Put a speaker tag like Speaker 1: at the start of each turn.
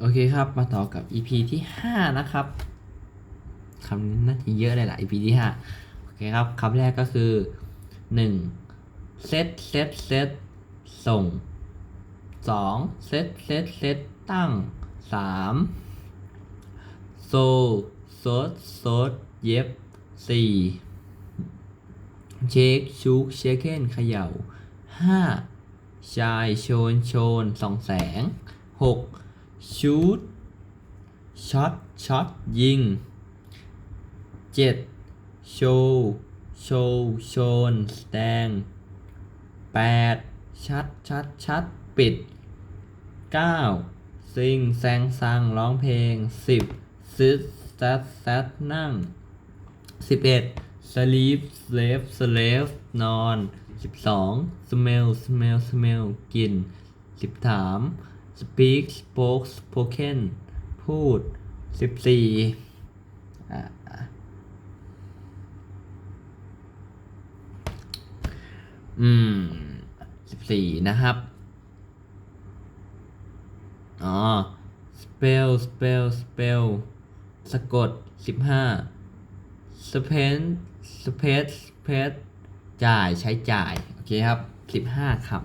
Speaker 1: โอเคครับ มาต่อกับ EP ที่ 5 นะครับคำนี้น่าจะเยอะเลยล่ะ EP ที่ 5 โอเคครับคำแรกก็คือ 1. เซตเซตเซตส่ง 2. เซตเซตเซตตั้ง 3. โซโซดโซดเย็บ 4. เช็คชุกเชคเก้นเขย่า 5. ชายโชนโชนส่องแสง 6. ชูดช็อตช็อตยิง 7. โชว์โชว์โชนแสดง 8. ชัดชัดชัดปิด 9. ซิงแซงซังร้องเพลง 10. ซิดแซดแซดนั่ง 11. sleep slave slave นอน 12. smell smell smell กิน 13. Speak spoke spoken พูด 14 อืม 14 นะครับ อ๋อ spell spell spell สะกด 15 spend spend spend จ่ายใช้จ่าย โอเคครับ 15 ครับ